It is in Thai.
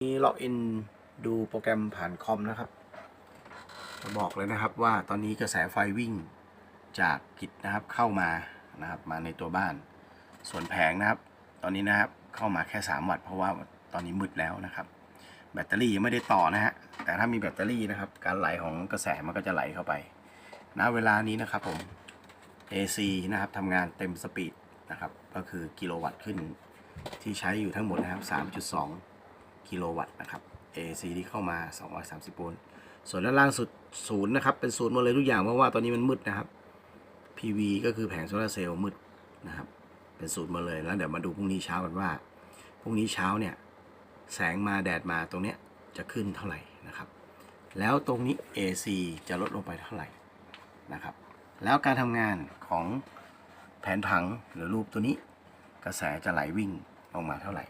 นี้ล็อกอินดูโปรแกรมผ่านคอมนะครับจะบอกเลยนะครับว่าตอนนี้กระแสไฟวิ่งจากกิจนะครับเข้ามานะครับมาในตัวบ้าน ส่วนแผงนะครับ ตอนนี้นะครับเข้ามาแค่ 3 วัตต์เพราะว่าตอนนี้มืดแล้วนะครับ แบตเตอรี่ยังไม่ได้ต่อนะฮะแต่ถ้ามีแบตเตอรี่นะครับ การไหลของกระแสมันก็จะไหลเข้าไปณเวลานี้นะครับผม AC นะครับทำงานเต็มสปีดนะครับก็คือกิโลวัตต์ขึ้นที่ใช้อยู่ทั้งหมดนะครับ3.2 กิโลวัตต์นะครับ AC ที่เข้ามา 230 โวลต์ส่วนด้านล่างสุดศูนย์นะครับ เป็นศูนย์หมดเลยทุกอย่างเพราะว่าตอนนี้มันมืดนะครับ PV ก็คือแผงโซลาร์เซลล์มืดนะครับ เป็นศูนย์หมาเลยแล้วเดี๋ยวมาดูพรุ่งนี้เช้ากันว่าพรุ่งนี้เช้าเนี่ยแสงมาแดดมาตรงเนี้ยจะขึ้นเท่าไหร่นะครับ แล้วตรงนี้ AC จะลดลงไปเท่าไหร่นะครับ แล้วการทำงานของแผนผังหรือรูปตัวนี้ กระแสจะไหลวิ่งออกมาเท่าไหร่